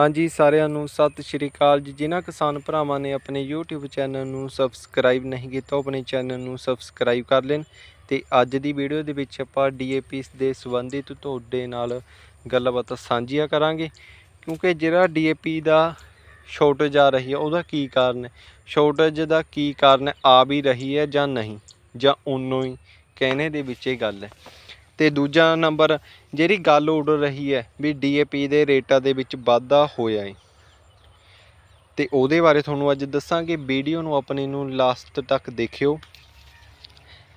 ਹਾਂਜੀ, ਸਾਰਿਆਂ ਨੂੰ ਸਤਿ ਸ਼੍ਰੀ ਅਕਾਲ ਜੀ। ਜਿਨ੍ਹਾਂ ਕਿਸਾਨ ਭਰਾਵਾਂ ਨੇ ਆਪਣੇ YouTube ਚੈਨਲ ਨੂੰ ਸਬਸਕ੍ਰਾਈਬ ਨਹੀਂ ਕੀਤਾ, ਉਹ ਆਪਣੇ ਚੈਨਲ ਨੂੰ ਸਬਸਕ੍ਰਾਈਬ ਕਰ ਲੈਣ ਤੇ ਅੱਜ ਦੀ ਵੀਡੀਓ ਦੇ ਵਿੱਚ ਆਪਾਂ DAP ਦੇ ਸੰਬੰਧਿਤ ਤੁਹਾਡੇ ਨਾਲ ਗੱਲਬਾਤ ਸਾਂਝੀਆਂ ਕਰਾਂਗੇ। ਕਿਉਂਕਿ ਜਿਹੜਾ DAP ਦਾ ਸ਼ਾਰਟੇਜ ਆ ਰਹੀ ਹੈ, ਉਹਦਾ ਕੀ ਕਾਰਨ ਹੈ? ਸ਼ਾਰਟੇਜ ਦਾ ਕੀ ਕਾਰਨ ਆ ਵੀ ਰਹੀ ਹੈ ਜਾਂ ਨਹੀਂ? ਜਾਂ ਉਹਨੋਂ ਹੀ ਕਹਿਣੇ ਦੇ ਵਿੱਚ ਇਹ ਗੱਲ ਹੈ। ਅਤੇ ਦੂਜਾ ਨੰਬਰ, ਜਿਹੜੀ ਗੱਲ ਉੱਡ ਰਹੀ ਹੈ ਵੀ ਡੀਏਪੀ ਦੇ ਰੇਟਾਂ ਦੇ ਵਿੱਚ ਵਾਧਾ ਹੋਇਆ ਹੈ। ਤੇ ਉਹਦੇ ਬਾਰੇ ਤੁਹਾਨੂੰ ਅੱਜ ਦੱਸਾਂਗੇ, ਵੀਡੀਓ ਨੂੰ ਆਪਣੇ ਨੂੰ ਲਾਸਟ ਤੱਕ ਦੇਖਿਓ।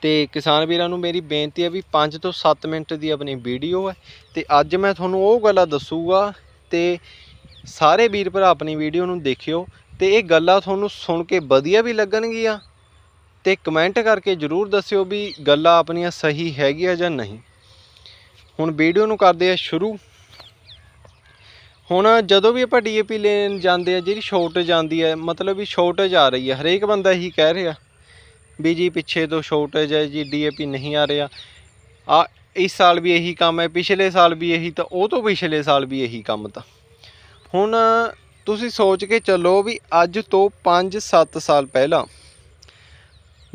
ਤੇ ਕਿਸਾਨ ਵੀਰਾਂ ਨੂੰ ਮੇਰੀ ਬੇਨਤੀ ਹੈ ਵੀ 5 ਤੋਂ 7 ਮਿੰਟ ਦੀ ਆਪਣੀ ਵੀਡੀਓ ਹੈ ਤੇ ਅੱਜ ਮੈਂ ਤੁਹਾਨੂੰ ਉਹ ਗੱਲਾਂ ਦੱਸੂਗਾ ਤੇ ਸਾਰੇ ਵੀਰ ਭਰਾ ਆਪਣੀ ਵੀਡੀਓ ਨੂੰ ਦੇਖਿਓ ਤੇ ਇਹ ਗੱਲਾਂ ਤੁਹਾਨੂੰ ਸੁਣ ਕੇ ਵਧੀਆ ਵੀ ਲੱਗਣਗੀਆਂ ਤੇ ਕਮੈਂਟ ਕਰਕੇ ਜਰੂਰ ਦੱਸਿਓ ਵੀ ਗੱਲਾਂ ਆਪਣੀਆਂ ਸਹੀ ਹੈਗੀਆਂ ਜਾਂ ਨਹੀਂ। ਹੁਣ ਵੀਡੀਓ ਨੂੰ ਕਰਦੇ ਆ ਸ਼ੁਰੂ। ਹੁਣ ਜਦੋਂ ਵੀ ਆਪਾਂ ਡੀਏਪੀ ਲੈਣ ਜਾਂਦੇ ਆ, ਜਿਹੜੀ ਸ਼ਾਰਟੇਜ ਆਉਂਦੀ ਹੈ ਮਤਲਬ ਵੀ ਸ਼ਾਰਟੇਜ ਆ ਰਹੀ ਹੈ ਹਰੇਕ ਬੰਦਾ ਇਹੀ ਕਹਿ ਰਿਹਾ ਵੀ ਜੀ ਪਿੱਛੇ ਤੋਂ ਸ਼ਾਰਟੇਜ ਹੈ ਜੀ, ਡੀਏਪੀ ਨਹੀਂ ਆ ਰਿਹਾ। ਆ, ਇਸ ਸਾਲ ਵੀ ਇਹੀ ਕੰਮ ਹੈ, ਪਿਛਲੇ ਸਾਲ ਵੀ ਇਹੀ ਤਾਂ, ਉਹ ਤੋਂ ਪਿਛਲੇ ਸਾਲ ਵੀ ਇਹੀ ਕੰਮ ਤਾਂ। ਹੁਣ ਤੁਸੀਂ ਸੋਚ ਕੇ ਚੱਲੋ ਵੀ ਅੱਜ ਤੋਂ 5-7 ਸਾਲ ਪਹਿਲਾਂ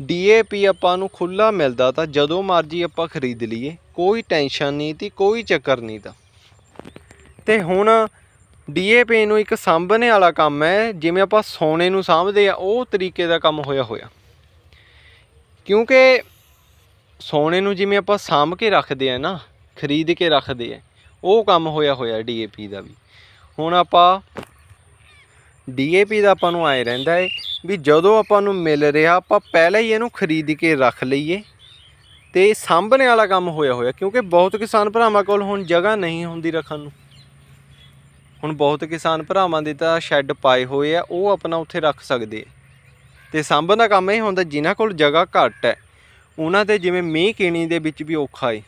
ਡੀਏਪੀ ਆਪਾਂ ਨੂੰ ਖੁੱਲਾ ਮਿਲਦਾ ਤਾਂ ਜਦੋਂ ਮਰਜ਼ੀ ਆਪਾਂ ਖਰੀਦ ਲਈਏ, ਕੋਈ ਟੈਨਸ਼ਨ ਨਹੀਂ ਤੀ, ਕੋਈ ਚੱਕਰ ਨਹੀਂ ਤਾਂ। ਤੇ ਹੁਣ ਡੀਏਪੀ ਨੂੰ ਇੱਕ ਸਾਂਭਣੇ ਵਾਲਾ ਕੰਮ ਹੈ, ਜਿਵੇਂ ਆਪਾਂ ਸੋਨੇ ਨੂੰ ਸਾਂਭਦੇ ਆ, ਉਹ ਤਰੀਕੇ ਦਾ ਕੰਮ ਹੋਇਆ ਹੋਇਆ। ਕਿਉਂਕਿ ਸੋਨੇ ਨੂੰ ਜਿਵੇਂ ਆਪਾਂ ਸਾਂਭ ਕੇ ਰੱਖਦੇ ਆ ਨਾ, ਖਰੀਦ ਕੇ ਰੱਖਦੇ ਆ, ਉਹ ਕੰਮ ਹੋਇਆ ਹੋਇਆ ਡੀਏਪੀ ਦਾ ਵੀ। ਹੁਣ ਆਪਾਂ ਡੀਏਪੀ ਦਾ ਆਪਾਂ ਨੂੰ ਆਏ ਰਹਿੰਦਾ ਹੈ ਵੀ ਜਦੋਂ ਆਪਾਂ ਨੂੰ ਮਿਲ ਰਿਹਾ, ਆਪਾਂ ਪਹਿਲਾਂ ਹੀ ਇਹਨੂੰ ਖਰੀਦ ਕੇ ਰੱਖ ਲਈਏ। ਤੇ ਸਾਂਭਣੇ ਵਾਲਾ ਕੰਮ ਹੋਇਆ ਹੋਇਆ, ਕਿਉਂਕਿ ਬਹੁਤ ਕਿਸਾਨ ਭਰਾਵਾਂ ਕੋਲ ਹੁਣ ਜਗ੍ਹਾ ਨਹੀਂ ਹੁੰਦੀ ਰੱਖਣ ਨੂੰ। ਹੁਣ ਬਹੁਤ ਕਿਸਾਨ ਭਰਾਵਾਂ ਦੇ ਤਾਂ ਸ਼ੈੱਡ ਪਾਏ ਹੋਏ ਆ, ਉਹ ਆਪਣਾ ਉੱਥੇ ਰੱਖ ਸਕਦੇ ਆ। ਤੇ ਸਾਂਭਣ ਦਾ ਕੰਮ ਇਹ ਹੁੰਦਾ, ਜਿਨ੍ਹਾਂ ਕੋਲ ਜਗ੍ਹਾ ਘੱਟ ਹੈ, ਉਹਨਾਂ ਤੇ ਜਿਵੇਂ ਮੀਂਹ ਕੀਣੀ ਦੇ ਵਿੱਚ ਵੀ ਔਖਾ ਹੈ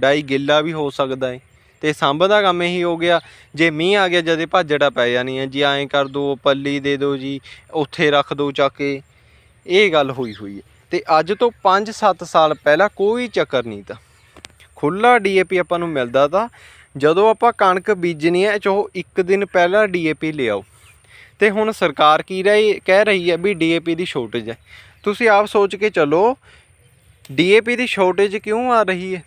ਡਾਈ ਗਿੱਲਾ ਵੀ ਹੋ ਸਕਦਾ ਏ। ਤੇ ਸਾਂਭਣ ਦਾ ਕੰਮ ਇਹੀ ਹੋ ਗਿਆ। ਜੇ ਮੀਂਹ ਆ ਗਿਆ, ਜਦੇ ਭਾਜੜਾ ਪੈ ਜਾਣੀ ਹੈ ਜੀ ਐਂ ਕਰ ਦੋ, ਪੱਲੀ ਦੇ ਦਿਓ ਜੀ, ਉੱਥੇ ਰੱਖ ਦਿਓ ਚੱਕ ਕੇ। ਇਹ ਗੱਲ ਹੋਈ ਹੋਈ ਹੈ। ਤੇ ਅੱਜ ਤੋਂ 5-7 ਸਾਲ ਪਹਿਲਾਂ ਕੋਈ ਚੱਕਰ ਨਹੀਂ ਤਾਂ। ਖੁੱਲਾ ਡੀਏਪੀ ਆਪਾਂ ਨੂੰ ਮਿਲਦਾ ਤਾਂ, ਜਦੋਂ ਆਪਾਂ ਕਣਕ ਬੀਜਣੀ ਹੈ ਚੋ ਇੱਕ ਦਿਨ ਪਹਿਲਾਂ ਡੀਏਪੀ ਲਿਆਓ। ਤੇ ਹੁਣ ਸਰਕਾਰ ਕੀ ਰਹੀ, ਕਹਿ ਰਹੀ ਹੈ ਵੀ ਡੀਏਪੀ ਦੀ ਸ਼ਾਰਟੇਜ ਹੈ। ਤੁਸੀਂ ਆਪ ਸੋਚ ਕੇ ਚੱਲੋ ਡੀਏਪੀ ਦੀ ਸ਼ਾਰਟੇਜ ਕਿਉਂ ਆ ਰਹੀ ਹੈ?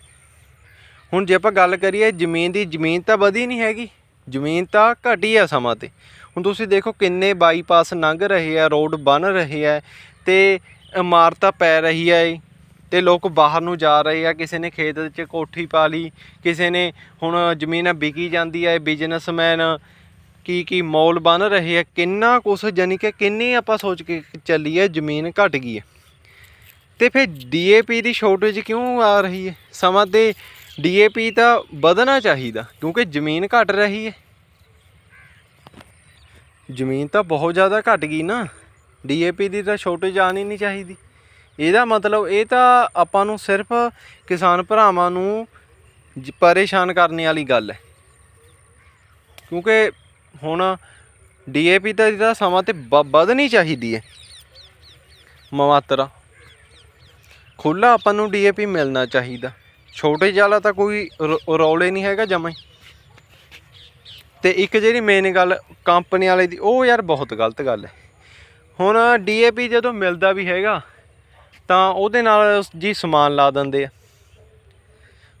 ਹੁਣ ਜੇ ਆਪਾਂ ਗੱਲ ਕਰੀਏ ਜ਼ਮੀਨ ਦੀ, ਜ਼ਮੀਨ ਤਾਂ ਵਧੀ ਨਹੀਂ ਹੈਗੀ। ਜ਼ਮੀਨ ਤਾਂ ਘਟੀ ਆ ਸਮਾਂ ਤੇ। ਹੁਣ ਤੁਸੀਂ ਦੇਖੋ ਕਿੰਨੇ ਬਾਈਪਾਸ ਲੰਘ ਰਹੇ ਆ, ਰੋਡ ਬਣ ਰਹੇ ਆ ਤੇ ਇਮਾਰਤਾਂ ਪੈ ਰਹੀ ਹੈ ਤੇ ਲੋਕ ਬਾਹਰ ਨੂੰ ਜਾ ਰਹੇ ਆ, ਕਿਸੇ ਨੇ ਖੇਤ 'ਚ ਕੋਠੀ ਪਾ ਲਈ, ਕਿਸੇ ਨੇ ਹੁਣ ਜ਼ਮੀਨ ਵਿਕੀ ਜਾਂਦੀ ਹੈ ਬਿਜ਼ਨਸਮੈਨ ਕੀ ਕੀ ਮੌਲ ਬਣ ਰਹੇ ਆ। ਕਿੰਨਾ ਕੁਛ ਜਾਨੀ ਕਿ ਕਿੰਨੀ ਆਪਾਂ ਸੋਚ ਕੇ ਚੱਲੀਏ ਜ਼ਮੀਨ ਘਟ ਗਈ ਹੈ ਤੇ ਫਿਰ ਡੀਏਪੀ ਦੀ ਸ਼ਾਰਟੇਜ ਕਿਉਂ ਆ ਰਹੀ ਹੈ ਸਮਾਂ ਤੇ ਡੀਏਪੀ ਤਾਂ ਵਧਣਾ ਚਾਹੀਦਾ, ਕਿਉਂਕਿ ਜ਼ਮੀਨ ਘਟ ਰਹੀ ਹੈ। ਜ਼ਮੀਨ ਤਾਂ ਬਹੁਤ ਜ਼ਿਆਦਾ ਘਟ ਗਈ ਨਾ। ਡੀਏਪੀ ਦੀ ਤਾਂ ਸ਼ਾਰਟੇਜ ਆਣੀ ਨਹੀਂ ਚਾਹੀਦੀ। ਇਹਦਾ ਮਤਲਬ ਇਹ ਤਾਂ ਆਪਾਂ ਨੂੰ ਸਿਰਫ ਕਿਸਾਨ ਭਰਾਵਾਂ ਨੂੰ ਜ- ਪਰੇਸ਼ਾਨ ਕਰਨ ਵਾਲੀ ਗੱਲ ਹੈ। ਕਿਉਂਕਿ ਹੁਣ ਡੀਏਪੀ ਤਾਂ ਇਹਦਾ ਸਮਾਂ ਤੇ ਵ- ਵਧਣੀ ਚਾਹੀਦੀ ਹੈ। ਮਾਤਰਾ। ਖੁੱਲਾ ਆਪਾਂ ਨੂੰ ਡੀਏਪੀ ਮਿਲਣਾ ਚਾਹੀਦਾ। ਛੋਟੇ ਵਾਲਾ ਤਾਂ ਕੋਈ ਰੌ- ਰੌਲੇ ਨਹੀਂ ਹੈਗਾ ਜਮਾ ਹੀ। ਤੇ ਇੱਕ ਜਿਹੜੀ ਮੇਨ ਗੱਲ ਕੰਪਨੀ ਵਾਲੇ ਦੀ, ਉਹ ਯਾਰ ਬਹੁਤ ਗਲਤ ਗੱਲ ਹੈ। ਹੁਣ ਡੀਏਪੀ ਜਦੋਂ ਮਿਲਦਾ ਵੀ ਹੈਗਾ, ਤਾਂ ਉਹਦੇ ਨਾਲ ਜੀ ਸਮਾਨ ਲਾ ਦਿੰਦੇ ਆ।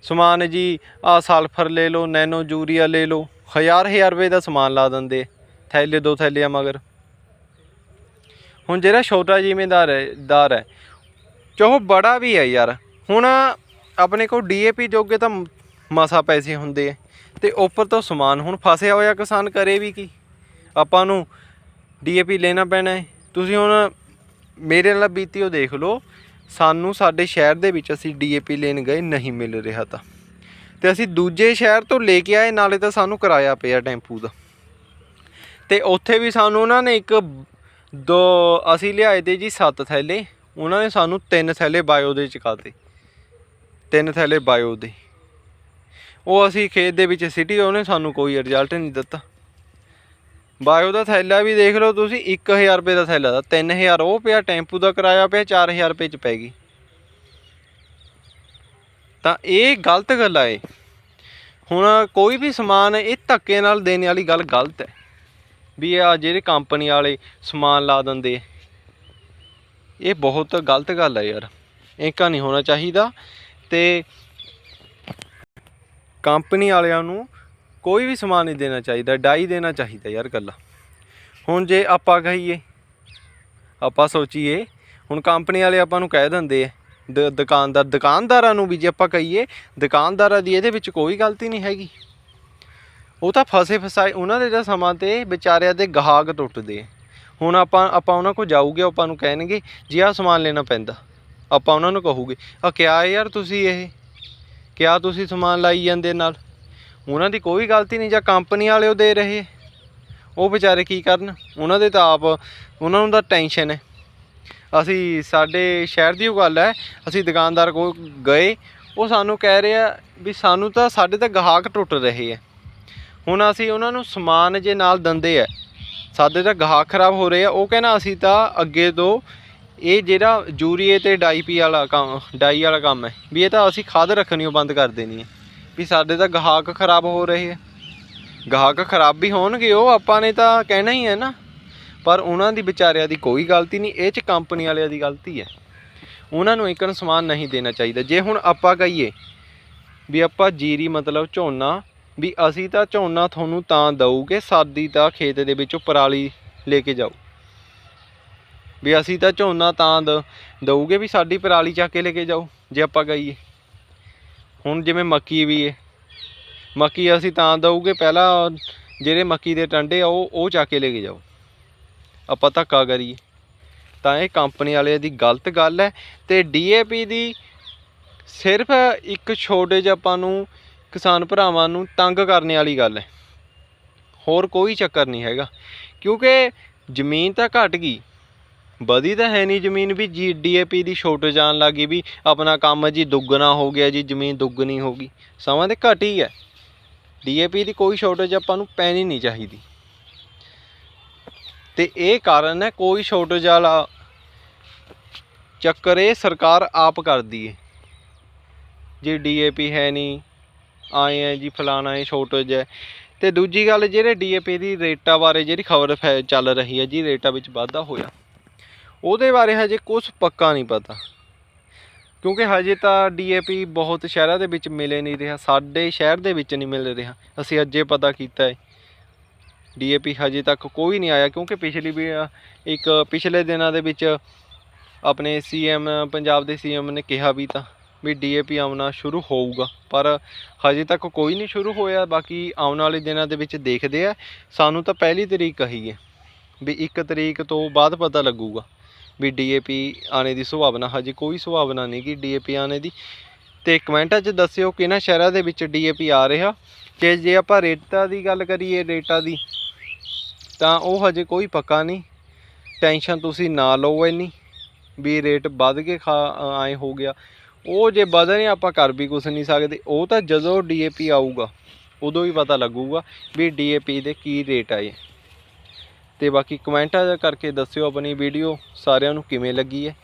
ਸਮਾਨ ਜੀ ਆ ਸਲਫਰ ਲੈ ਲਓ ਨੈਨੋ ਯੂਰੀਆ ਲੈ ਲਓ, ਹਜ਼ਾਰ ਹਜ਼ਾਰ ਰੁਪਏ ਦਾ ਸਮਾਨ ਲਾ ਦਿੰਦੇ ਥੈਲੇ ਦੋ ਥੈਲੇ ਆ ਮਗਰ। ਹੁਣ ਜਿਹੜਾ ਛੋਟਾ ਜ਼ਿਮੀਂਦਾਰ ਹੈ, ਦਾਰ ਹੈ, ਚਾਹੋ ਬੜਾ ਵੀ ਹੈ ਯਾਰ, ਹੁਣ ਆਪਣੇ ਕੋਲ ਡੀਏਪੀ ਜੋਗੇ ਤਾਂ ਮਸਾ ਪੈਸੇ ਹੁੰਦੇ ਆ। ਤੇ ਉੱਪਰ ਤੋਂ ਸਮਾਨ ਹੁਣ ਫਸਿਆ ਹੋਇਆ ਕਿਸਾਨ ਕਰੇ ਵੀ ਕੀ? ਆਪਾਂ ਨੂੰ ਡੀਏਪੀ ਲੈਣਾ ਪੈਣਾ ਹੈ। ਤੁਸੀਂ ਹੁਣ ਮੇਰੇ ਨਾਲ ਬੀਤੀ ਉਹ ਦੇਖ ਲਓ, ਸਾਨੂੰ ਸਾਡੇ ਸ਼ਹਿਰ ਦੇ ਵਿੱਚ ਅਸੀਂ ਡੀਏਪੀ ਲੈਣ ਗਏ, ਨਹੀਂ ਮਿਲ ਰਿਹਾ ਤਾਂ। ਤੇ ਅਸੀਂ ਦੂਜੇ ਸ਼ਹਿਰ ਤੋਂ ਲੈ ਕੇ ਆਏ, ਨਾਲੇ ਤਾਂ ਸਾਨੂੰ ਕਿਰਾਇਆ ਪਿਆ ਟੈਂਪੂ ਦਾ। ਤੇ ਉੱਥੇ ਵੀ ਸਾਨੂੰ ਉਹਨਾਂ ਨੇ ਇੱਕ ਦੋ, ਅਸੀਂ ਲਿਆਏ ਤੇ ਜੀ ਸੱਤ ਥੈਲੇ, ਉਹਨਾਂ ਨੇ ਸਾਨੂੰ ਤਿੰਨ ਥੈਲੇ ਬਾਇਓ ਦੇ ਚਕਾਤੇ ਤਿੰਨ ਥੈਲੇ ਬਾਇਓ ਦੇ। ਉਹ ਅਸੀਂ ਖੇਤ ਦੇ ਵਿੱਚ ਸਿਟੀ ਉਹਨੇ ਸਾਨੂੰ ਕੋਈ ਰਿਜ਼ਲਟ ਨਹੀਂ ਦਿੱਤਾ। ਬਾਇਓ ਦਾ ਥੈਲਾ ਵੀ ਦੇਖ ਲਓ ਤੁਸੀਂ 1000 ਰੁਪਏ ਦਾ ਥੈਲਾ ਦਾ। 3000 ਉਹ ਪਿਆ, ਟੈਂਪੂ ਦਾ ਕਿਰਾਇਆ ਪਿਆ 4000 ਰੁਪਏ ਚ ਪੈ ਗਈ। ਤਾਂ ਇਹ ਗਲਤ ਗੱਲ ਆ ਇਹ। ਹੁਣ ਕੋਈ ਵੀ ਸਮਾਨ ਇਹ ਧੱਕੇ ਨਾਲ ਦੇਣ ਵਾਲੀ ਗੱਲ ਗਲਤ ਹੈ। ਵੀ ਆ ਜਿਹੜੇ ਕੰਪਨੀ ਵਾਲੇ ਸਮਾਨ ਲਾ ਦਿੰਦੇ ਇਹ ਬਹੁਤ ਗਲਤ ਗੱਲ ਹੈ ਯਾਰ। ਇਹ ਨਹੀਂ ਹੋਣਾ ਚਾਹੀਦਾ। ਤੇ ਕੰਪਨੀ ਵਾਲਿਆਂ ਨੂੰ ਕੋਈ ਵੀ ਸਮਾਨ ਨਹੀਂ ਦੇਣਾ ਚਾਹੀਦਾ, ਡਾਈ ਦੇਣਾ ਚਾਹੀਦਾ ਯਾਰ ਗੱਲਾਂ ਹੁਣ ਜੇ ਆਪਾਂ ਕਹੀਏ, ਆਪਾਂ ਸੋਚੀਏ, ਹੁਣ ਕੰਪਨੀ ਵਾਲੇ ਆਪਾਂ ਨੂੰ ਕਹਿ ਦਿੰਦੇ ਆ ਦੁਕਾਨਦਾਰ, ਦੁਕਾਨਦਾਰਾਂ ਨੂੰ ਵੀ ਜੇ ਆਪਾਂ ਕਹੀਏ, ਦੁਕਾਨਦਾਰਾਂ ਦੀ ਇਹਦੇ ਵਿੱਚ ਕੋਈ ਗਲਤੀ ਨਹੀਂ ਹੈਗੀ। ਉਹ ਤਾਂ ਫਸੇ ਫਸਾਏ, ਉਹਨਾਂ ਦੇ ਤਾਂ ਸਮਾਂ ਤੇ ਵਿਚਾਰਿਆਂ ਦੇ ਗਾਹਕ ਟੁੱਟਦੇ ਆ। ਹੁਣ ਆਪਾਂ ਆਪਾਂ ਉਹਨਾਂ ਕੋਲ ਜਾਊਗੇ, ਆਪਾਂ ਨੂੰ ਕਹਿਣਗੇ, ਜੀ ਆਹ ਸਮਾਨ ਲੈਣਾ ਪੈਂਦਾ। ਆਪਾਂ ਉਹਨਾਂ ਨੂੰ ਕਹੂਗੇ। ਆ ਕਿਆ ਯਾਰ ਤੁਸੀਂ ਇਹ? ਕਿਆ ਤੁਸੀਂ ਸਮਾਨ ਲਾਈ ਜਾਂਦੇ ਨਾਲ? ਉਹਨਾਂ ਦੀ ਕੋਈ ਗਲਤੀ ਨਹੀਂ ਜਾਂ ਕੰਪਨੀ ਵਾਲੇ ਉਹ ਦੇ ਰਹੇ ਉਹ ਵਿਚਾਰੇ ਕੀ ਕਰਨ? ਉਹਨਾਂ ਦੇ ਤਾਂ ਆਪ, ਉਹਨਾਂ ਨੂੰ ਤਾਂ ਟੈਨਸ਼ਨ ਹੈ। ਅਸੀਂ ਸਾਡੇ ਸ਼ਹਿਰ ਦੀ ਉਹ ਗੱਲ ਹੈ, ਅਸੀਂ ਦੁਕਾਨਦਾਰ ਕੋਲ ਗਏ, ਉਹ ਸਾਨੂੰ ਕਹਿ ਰਿਹਾ ਵੀ ਸਾਨੂੰ ਤਾਂ ਸਾਡੇ ਤਾਂ ਗਾਹਕ ਟੁੱਟ ਰਹੇ ਆ। ਹੁਣ ਅਸੀਂ ਉਹਨਾਂ ਨੂੰ ਸਮਾਨ ਜੇ ਨਾਲ ਦਿੰਦੇ ਆ, ਸਾਡੇ ਤਾਂ ਗਾਹਕ ਖਰਾਬ ਹੋ ਰਹੇ ਆ, ਉਹ ਕਹਿੰਦਾ ਅਸੀਂ ਤਾਂ ਅੱਗੇ ਤੋਂ ਇਹ ਜਿਹੜਾ ਯੂਰੀਏ ਤੇ ਡਾਈਪੀ ਵਾਲਾ ਕੰਮ, ਡਾਈ ਵਾਲਾ ਕੰਮ ਹੈ। ਵੀ ਇਹ ਤਾਂ ਅਸੀਂ ਖਾਦ ਰੱਖਣੀ, ਉਹ ਬੰਦ ਕਰ ਦੇਣੀ ਹੈ। ਵੀ ਸਾਡੇ ਤਾਂ ਗਾਹਕ ਖਰਾਬ ਹੋ ਰਹੇ ਆ ਗਾਹਕ ਖਰਾਬ ਵੀ ਹੋਣਗੇ, ਉਹ ਆਪਾਂ ਨੇ ਤਾਂ ਕਹਿਣਾ ਹੀ ਹੈ ਨਾ। ਪਰ ਉਹਨਾਂ ਦੀ ਵਿਚਾਰਿਆਂ ਦੀ ਕੋਈ ਗਲਤੀ ਨਹੀਂ, ਇਹ ਚ ਕੰਪਨੀ ਵਾਲਿਆਂ ਦੀ ਗਲਤੀ ਹੈ। ਉਹਨਾਂ ਨੂੰ ਇੱਕ ਸਮਾਨ ਨਹੀਂ ਦੇਣਾ ਚਾਹੀਦਾ। ਜੇ ਹੁਣ ਆਪਾਂ ਕਹੀਏ ਵੀ ਆਪਾਂ ਜੀਰੀ ਮਤਲਬ ਝੋਨਾ, ਵੀ ਅਸੀਂ ਤਾਂ ਝੋਨਾ ਤੁਹਾਨੂੰ ਤਾਂ ਦਊਗੇ, ਸਾਦੀ ਤਾਂ ਖੇਤ ਦੇ ਵਿੱਚੋਂ ਪਰਾਲੀ ਲੈ ਕੇ ਜਾਓ। ਵੀ ਅਸੀਂ ਤਾਂ ਝੋਨਾ ਤਾਂ ਦਊਗੇ ਵੀ ਸਾਡੀ ਪਰਾਲੀ ਚੱਕ ਕੇ ਲੈ ਕੇ ਜਾਓ, ਜੇ ਆਪਾਂ ਕਹੀਏ ਹੁਣ ਜਿਵੇਂ ਮੱਕੀ ਵੀ ਹੈ ਮੱਕੀ ਅਸੀਂ ਤਾਂ ਦਊਗੇ, ਪਹਿਲਾਂ ਜਿਹੜੇ ਮੱਕੀ ਦੇ ਟੰਡੇ ਆ, ਉਹ ਉਹ ਚੱਕ ਕੇ ਲੈ ਕੇ ਜਾਓ। ਆਪਾਂ ਧੱਕਾ ਕਰੀਏ। ਤਾਂ ਇਹ ਕੰਪਨੀ ਵਾਲਿਆਂ ਦੀ ਗਲਤ ਗੱਲ ਹੈ ਤੇ ਡੀਏਪੀ ਦੀ ਸਿਰਫ ਇੱਕ ਛੋਟੇ ਜਿਹੇ ਆਪਾਂ ਨੂੰ ਕਿਸਾਨ ਭਰਾਵਾਂ ਨੂੰ ਤੰਗ ਕਰਨ ਵਾਲੀ ਗੱਲ ਹੈ। ਹੋਰ ਕੋਈ ਚੱਕਰ ਨਹੀਂ ਹੈਗਾ। ਕਿਉਂਕਿ ਜ਼ਮੀਨ ਤਾਂ ਘਟ ਗਈ। ਵਧੀ ਤਾਂ ਹੈ ਨਹੀਂ ਜ਼ਮੀਨ ਵੀ, ਜੀ ਡੀਏਪੀ ਦੀ ਸ਼ੋਰਟੇਜ ਆਉਣ ਲੱਗੀ ਵੀ ਆਪਣਾ ਕੰਮ ਜੀ ਦੁੱਗਣਾ ਹੋ ਗਿਆ ਜੀ, ਜ਼ਮੀਨ ਦੁੱਗਣੀ ਹੋ ਗਈ। ਸਮਾਂ ਤੇ ਘਟ ਹੀ ਹੈ। ਡੀਏਪੀ ਦੀ ਕੋਈ ਸ਼ੋਰਟੇਜ ਆਪਾਂ ਨੂੰ ਪੈਣੀ ਨਹੀਂ ਚਾਹੀਦੀ। ਤੇ ਇਹ ਕਾਰਨ ਹੈ ਕੋਈ ਸ਼ੋਰਟੇਜ ਵਾਲਾ ਚੱਕਰ ਇਹ ਸਰਕਾਰ ਆਪ ਕਰਦੀ ਹੈ ਜੇ ਡੀਏਪੀ ਹੈ ਨਹੀਂ, ਆਏ ਹੈ ਜੀ, ਫਲਾਣਾ ਹੈ ਸ਼ੋਰਟੇਜ ਹੈ। ਤੇ ਦੂਜੀ ਗੱਲ, ਜਿਹੜੇ ਡੀਏਪੀ ਦੀ ਰੇਟਾਂ ਬਾਰੇ ਜਿਹੜੀ ਖਬਰ ਚੱਲ ਰਹੀ ਹੈ ਜੀ, ਰੇਟਾਂ ਵਿੱਚ ਵਾਧਾ ਹੋਇਆ। ਉਹਦੇ ਬਾਰੇ ਹਜੇ ਕੁਝ ਪੱਕਾ ਨਹੀਂ ਪਤਾ। ਕਿਉਂਕਿ ਹਜੇ ਤਾਂ ਡੀਏਪੀ ਬਹੁਤ ਸ਼ਹਿਰਾਂ ਦੇ ਵਿੱਚ ਮਿਲੇ ਨਹੀਂ ਰਿਹਾ, ਸਾਡੇ ਸ਼ਹਿਰ ਦੇ ਵਿੱਚ ਨਹੀਂ ਮਿਲ ਰਿਹਾ। ਅਸੀਂ ਅੱਜੇ ਪਤਾ ਕੀਤਾ ਹੈ। ਡੀਏਪੀ ਹਜੇ ਤੱਕ ਕੋਈ ਨਹੀਂ ਆਇਆ, ਕਿਉਂਕਿ ਪਿਛਲੀ ਵੀ ਇੱਕ ਪਿਛਲੇ ਦਿਨਾਂ ਦੇ ਵਿੱਚ ਆਪਣੇ ਸੀਐਮ ਪੰਜਾਬ ਦੇ ਸੀਐਮ ਨੇ ਕਿਹਾ ਵੀ ਤਾਂ ਵੀ ਡੀਏਪੀ ਆਉਣਾ ਸ਼ੁਰੂ ਹੋਊਗਾ। ਪਰ ਹਜੇ ਤੱਕ ਕੋਈ ਨਹੀਂ ਸ਼ੁਰੂ ਹੋਇਆ, ਬਾਕੀ ਆਉਣ ਵਾਲੇ ਦਿਨਾਂ ਦੇ ਵਿੱਚ ਦੇਖਦੇ ਆ। ਸਾਨੂੰ ਤਾਂ ਪਹਿਲੀ ਤਰੀਕ ਕਹੀ ਹੈ ਵੀ ਇੱਕ ਤਰੀਕ ਤੋਂ ਬਾਅਦ ਪਤਾ ਲੱਗੂਗਾ। ਵੀ ਡੀਏਪੀ ਆਣੇ ਦੀ ਸੰਭਾਵਨਾ, ਹਜੇ ਕੋਈ ਸੰਭਾਵਨਾ ਨਹੀਂ ਕਿ ਡੀਏਪੀ ਆਣੇ ਦੀ। ਤੇ ਕਮੈਂਟਾਂ 'ਚ ਦੱਸਿਓ ਕਿਹਨਾਂ ਸ਼ਹਿਰਾਂ ਦੇ ਵਿੱਚ ਡੀਏਪੀ ਆ ਰਿਹਾ। ਤੇ ਜੇ ਆਪਾਂ ਰੇਟਾਂ ਦੀ ਗੱਲ ਕਰੀਏ, ਰੇਟਾਂ ਦੀ, ਤਾਂ ਉਹ ਹਜੇ ਕੋਈ ਪੱਕਾ ਨਹੀਂ। ਟੈਨਸ਼ਨ ਤੁਸੀਂ ਨਾ ਲਓ ਇੰਨੀ ਵੀ ਰੇਟ ਵੱਧ ਕੇ ਖਾ, ਆਏ ਹੋ ਗਿਆ। ਉਹ ਜੇ ਵਧਣੇ ਆਪਾਂ ਕਰ ਵੀ ਕੁਝ ਨਹੀਂ ਸਕਦੇ। ਉਹ ਤਾਂ ਜਦੋਂ ਡੀਏਪੀ ਆਊਗਾ, ਉਦੋਂ ਹੀ ਪਤਾ ਲੱਗੂਗਾ ਵੀ ਡੀਏਪੀ ਦੇ ਕੀ ਰੇਟ ਆਏ ਤੇ ਬਾਕੀ ਕਮੈਂਟਾਂ ਕਰਕੇ ਦੱਸਿਓ ਆਪਣੀ ਵੀਡੀਓ, ਸਾਰਿਆਂ ਨੂੰ ਕਿਵੇਂ ਲੱਗੀ ਹੈ।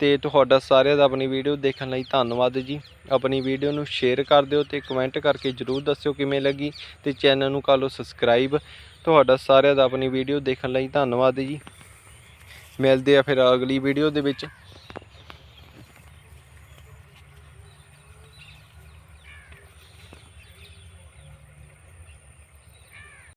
ਤੇ ਤੁਹਾਡਾ ਸਾਰਿਆਂ ਦਾ ਆਪਣੀ ਵੀਡੀਓ ਦੇਖਣ ਲਈ ਧੰਨਵਾਦ ਜੀ। ਆਪਣੀ ਵੀਡੀਓ ਨੂੰ ਸ਼ੇਅਰ ਕਰ ਦਿਓ ਤੇ ਕਮੈਂਟ ਕਰਕੇ ਜਰੂਰ ਦੱਸਿਓ ਕਿਵੇਂ ਲੱਗੀ ਤੇ ਚੈਨਲ ਨੂੰ ਕਰ ਲਓ ਸਬਸਕ੍ਰਾਈਬ। ਤੁਹਾਡਾ ਸਾਰਿਆਂ ਦਾ ਆਪਣੀ ਵੀਡੀਓ ਦੇਖਣ ਲਈ ਧੰਨਵਾਦ ਜੀ। ਮਿਲਦੇ ਆ ਫਿਰ ਅਗਲੀ ਵੀਡੀਓ ਦੇ ਵਿੱਚ।